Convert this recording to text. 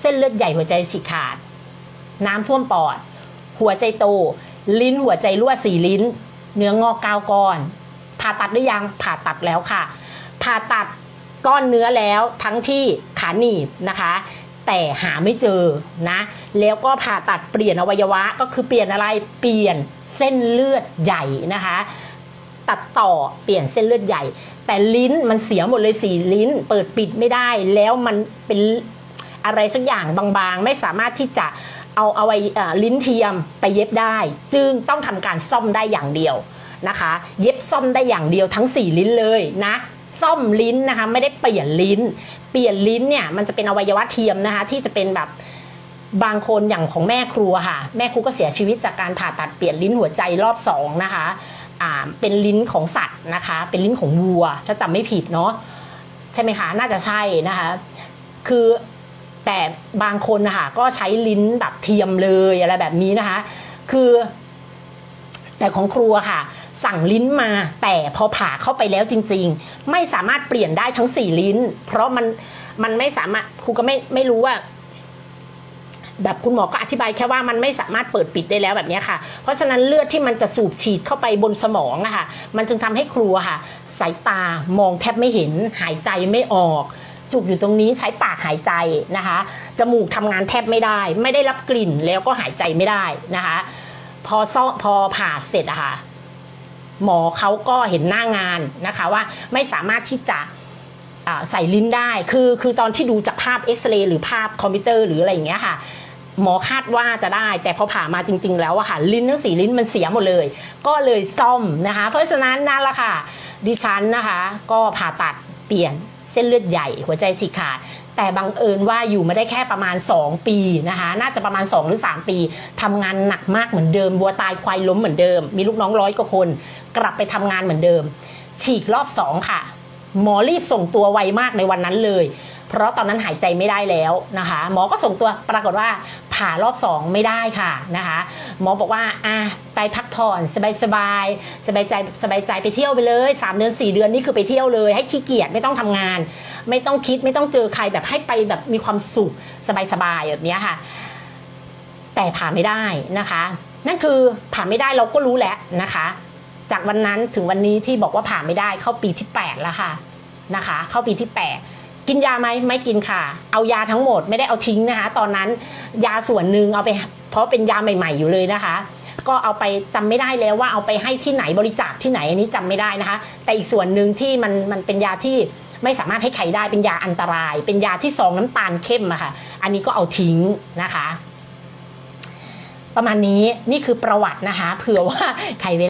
เส้นเลือดใหญ่หัวใจฉีกขาด น้ำท่วมปอด หัวใจโต ลิ้นหัวใจรั่วสี่ลิ้น เนื้องอกก้าก้อน ผ่าตัดหรือยังผ่าตัดแล้วค่ะ ผ่าตัดก้อนเนื้อแล้วทั้งที่ขาหนีบนะคะ แต่หาไม่เจอนะ แล้วก็ผ่าตัดเปลี่ยนอวัยวะก็คือเปลี่ยนอะไรเปลี่ยนเส้นเลือดใหญ่นะคะ ตัดต่อเปลี่ยนเส้นเลือดใหญ่ แต่ลิ้นมันเสียหมดเลยสี่ลิ้น เปิดปิดไม่ได้แล้วมันเป็น อะไรสักอย่างบางๆ ไม่สามารถที่จะเอาเอาไว้ลิ้นเทียมไปเย็บได้ จึงต้องทำการซ่อมได้อย่างเดียวนะคะ เย็บซ่อมได้อย่างเดียวทั้งสี่ลิ้นเลยนะซ่อมลิ้นนะคะไม่ได้เปลี่ยนลิ้น เปลี่ยนลิ้นเนี่ยมันจะเป็นอวัยวะเทียมนะคะที่จะเป็นแบบบางคนอย่างของแม่ครัวค่ะ แม่ครูก็เสียชีวิตจากการผ่าตัดเปลี่ยนลิ้นหัวใจรอบสองนะคะอ่าเป็นลิ้นของสัตว์นะคะ เป็นลิ้นของวัว ถ้าจำไม่ผิดเนาะใช่ไหมคะ น่าจะใช่นะคะ คือ แต่บางคนนะคะก็ใช้ลิ้นแบบเทียมเลยอะไรแบบนี้นะคะ คือ แต่ของครัวค่ะ สั่งลิ้นมาแต่พอผ่าเข้าไปแล้วจริง ๆ ไม่สามารถเปลี่ยนได้ทั้งสี่ลิ้น เพราะมันมันไม่สามารถครูก็ไม่ไม่รู้ว่าแบบคุณหมอก็อธิบายแค่ว่ามันไม่สามารถเปิดปิดได้แล้วแบบนี้ค่ะ เพราะฉะนั้นเลือดที่มันจะสูบฉีดเข้าไปบนสมองอะค่ะมันจึงทำให้ครูอะค่ะ สายตามองแทบไม่เห็นหายใจไม่ออก จุกอยู่ตรงนี้ใช้ปากหายใจนะคะ จมูกทำงานแทบไม่ได้ ไม่ได้รับกลิ่นแล้วก็หายใจไม่ได้นะคะ พอซ่อพอผ่าเสร็จอะค่ะหมอเขาก็เห็นหน้างานนะคะว่าไม่สามารถที่จะใส่ลิ้นได้ คือคือตอนที่ดูจากภาพเอ็กซเรย์หรือภาพคอมพิวเตอร์หรืออะไรอย่างเงี้ยค่ะ หมอคาดว่าจะได้ แต่พอผ่ามาจริง ๆ แล้วอะค่ะลิ้นทั้งสี่ลิ้นมันเสียหมดเลย ก็เลยซ่อมนะคะ เพราะฉะนั้นนั่นแหละค่ะ ดิฉันนะคะ ก็ผ่าตัดเปลี่ยน เส้นเลือดใหญ่ หัวใจฉีกขาด แต่บังเอิญว่าอยู่มาได้แค่ประมาณ 2 ปีนะคะ น่าจะประมาณ 2 หรือ 3 ปีทำงานหนักมากเหมือนเดิมวัวตายควายล้มเหมือนเดิม มีลูกน้องร้อยกว่าคน กลับไปทำงานเหมือนเดิม ฉีกรอบสองค่ะ หมอรีบส่งตัวไวมากในวันนั้นเลย เพราะตอนนั้นหายใจไม่ได้แล้วนะคะ หมอก็ส่งตัวปรากฏว่าผ่ารอบสองไม่ได้ค่ะนะคะหมอบอกว่าอะไปพักผ่อนสบายสบายสบายใจสบายใจไปเที่ยวไปเลย 3 เดือน 4 เดือนนี่คือไปเที่ยวเลย ให้ขี้เกียจไม่ต้องทำงาน ไม่ต้องคิดไม่ต้องเจอใครแบบให้ไปแบบมีความสุขสบายสบายแบบนี้ค่ะ แต่ผ่าไม่ได้นะคะ นั่นคือผ่าไม่ได้เราก็รู้แล้วนะคะ จากวันนั้นถึงวันนี้ที่บอกว่าผ่าไม่ได้เข้าปีที่ 8 แล้วค่ะนะคะ เข้าปีที่ 8 กินยาไหมไม่กินค่ะ เอายาทั้งหมดไม่ได้เอาทิ้งนะคะ ตอนนั้นยาส่วนหนึ่งเอาไป เพราะเป็นยาใหม่ ๆ อยู่เลยนะคะ ก็เอาไปจำไม่ได้แล้วว่าเอาไปให้ที่ไหนบริจาคที่ไหนอันนี้จำไม่ได้นะคะ แต่อีกส่วนหนึ่งที่มันมันเป็นยาที่ไม่สามารถให้ใครได้เป็นยาอันตราย เป็นยาที่ซองน้ำตาลเข้มอะค่ะ อันนี้ก็เอาทิ้งนะคะ ประมาณนี้นี่คือประวัตินะคะ เผื่อว่าใครเว